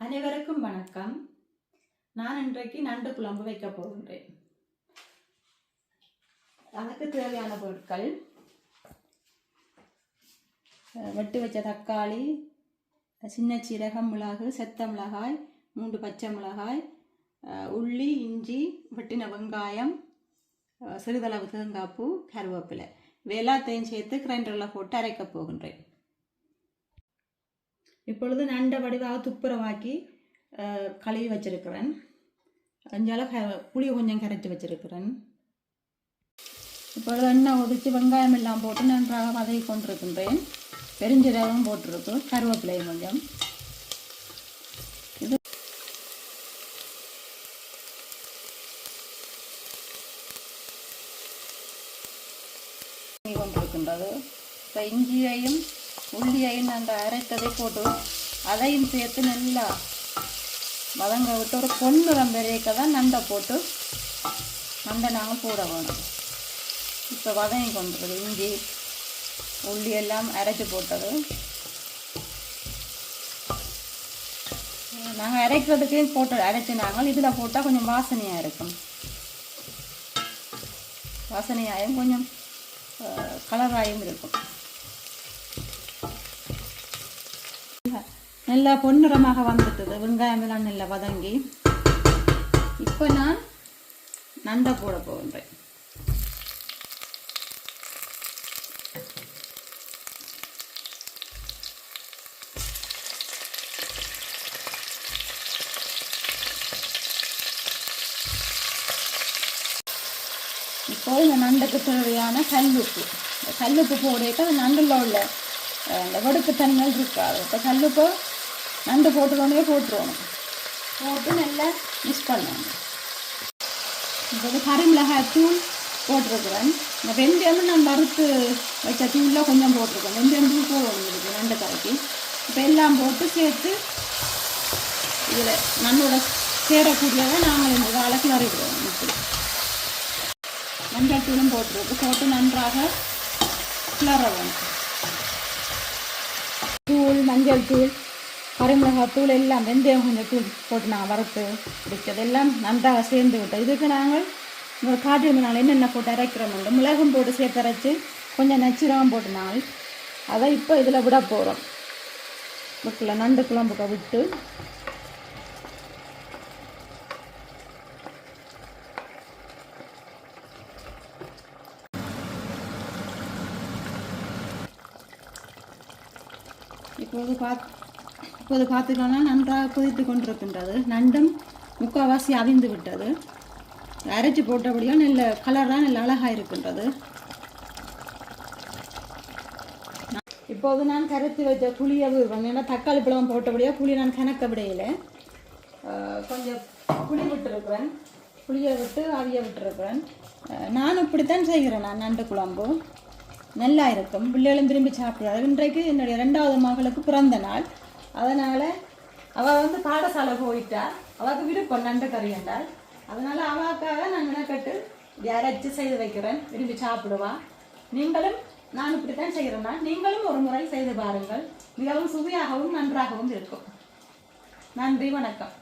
அனைவருக்கும் வணக்கம். நான் இன்றைக்கு நண்டு குழம்பு வைக்க போகின்றேன். அதுக்கு தேவையான பொருட்கள் வெட்டு வெட்டி வச்ச தக்காளி சின்ன சீரகம் மிளகு செத்த மிளகாய் மூன்று பச்சை மிளகாய் உள்ளி இஞ்சி வெட்டின வெங்காயம் அஹ், சிறிதளவு தேங்காய்ப்பூ கருவேப்பிலை. இவை எல்லாத்தையும் சேர்த்து கிரைண்டரில் போட்டு அரைக்கப் போகின்றேன். இப்பொழுது நண்டை வடிவாக துப்புரவாக்கி கழுவி வச்சிருக்கிறேன். அஞ்சால க புளி கொஞ்சம் கரைச்சி வச்சிருக்கிறேன். இப்பொழுது எண்ணெய் உதித்து வெங்காயம் எல்லாம் போட்டு நன்றாக வதக்கி கொண்டிருக்கின்றேன். பெருஞ்சீரகம் போட்டிருக்கு கருவேப்பிலையும் கொஞ்சம். இது கொண்டிருக்கின்றது. இப்போ இஞ்சியையும் உள்ளியையும் அந்த அரைத்ததை போட்டு அதையும் சேர்த்து நல்லா வதங்க விட்டு ஒரு பொன்னிறம் பெரியக்க தான் நண்டை போட்டு நண்டை நாங்கள் போட வேணும் இப்போ வதங்கி கொண்டிருக்கு இஞ்சி உள்ளி எல்லாம் அரைச்சி போட்டது. நாங்கள் அரைக்கிறதுக்கே போட்டு அரைச்சி நாங்கள் இதில் போட்டால் கொஞ்சம் வாசனையாக இருக்கும். வாசனையாயும் கொஞ்சம் கலராயும் இருக்கும். நல்லா பொன்னிறமாக வந்துட்டது வெங்காயம் எல்லாம் நல்லா வதங்கி. இப்போ நான் நண்டை போட போகின்றேன். இப்போ இந்த நண்டுக்கு தேவையான கல்லுப்பு. கல்லுப்பு போடையிட்டு அந்த நண்டில் உள்ள அந்த இந்த வெடுப்பு தன்மைகள் இருக்காது. இப்போ கல்லுப்பு நண்டு போட்டுக்கொண்டே போட்டுருவோம் போட்டு நல்லா மிக்ஸ் பண்ணணும் இப்போ வந்து கறி மிளகாய் தூள் போட்டிருக்கிறேன் இந்த வெந்தயம் நான் வறுத்து வச்ச தூளில் கொஞ்சம் போட்டிருக்கேன் வெந்தயம் தூள் போடணும் இதுக்கு நண்டு கரைக்கு இப்போ எல்லாம் போட்டு சேர்த்து இதில் நண்டோட சேரக்கூடியதை நாங்கள் இந்த வாழை கிளறிடுவோம் இப்படி மஞ்சள் தூளும் போட்டிருக்கு போட்டு நன்றாக கிளற வேணும் தூள் மஞ்சள் தூள் கரிமிளகாய் தூள் எல்லாம் வெந்தயம் கொஞ்சம் தூள் போட்டு நான் வறுத்து பிடிச்சது எல்லாம் நன்றாக சேர்ந்து விட்டோம் இதுக்கு நாங்கள் இந்த காட்டில் நாங்கள் என்னென்ன போட்டு அரைக்கிறோம் மிளகும் போட்டு சேர்த்து அரைச்சி கொஞ்சம் நச்சிரகம் போட்டு நாங்கள் அதை இப்போ இதில் விட போகிறோம். புக்கில் நண்டு குழம்புக்க விட்டு இப்போது பார்த்து இப்போது பார்த்துக்கோன்னா நன்றாக கொதித்து கொண்டிருக்கின்றது. நண்டும் முக்கால்வாசி அவிந்து விட்டது. அரைச்சி போட்டபடியாக நல்ல கலராக நல்ல அழகாக இருக்கின்றது. இப்போது நான் கரைச்சி வச்ச புளியை ஏன்னா தக்காளி பழம் போட்டபடியாக புளி நான் கணக்க விடையில. கொஞ்சம் புளி விட்டுருக்குறேன். புளியை விட்டு அவிய விட்டுருக்குறேன். நான் இப்படித்தான் செய்கிறேன் நான் நண்டு குழம்பு. நல்லா இருக்கும். பிள்ளைகளும் திரும்பி சாப்பிடுவாரு இன்றைக்கு என்னுடைய ரெண்டாவது மகளுக்கு பிறந்த நாள். அதனால் அவள் வந்து பாடசாலை போயிட்டா. அவளுக்கு விருப்பம் நண்டு கறி என்றால். அதனால் அவளுக்காக நான் மெனக்கட்டு யாராச்சும் செய்து வைக்கிறேன். விரும்பி சாப்பிடுவா. நீங்களும் நான் இப்படி தான் செய்கிறேன்னா நீங்களும் ஒரு முறை செய்து பாருங்கள். மிகவும் சுவையாகவும் நன்றாகவும் இருக்கும். நன்றி வணக்கம்.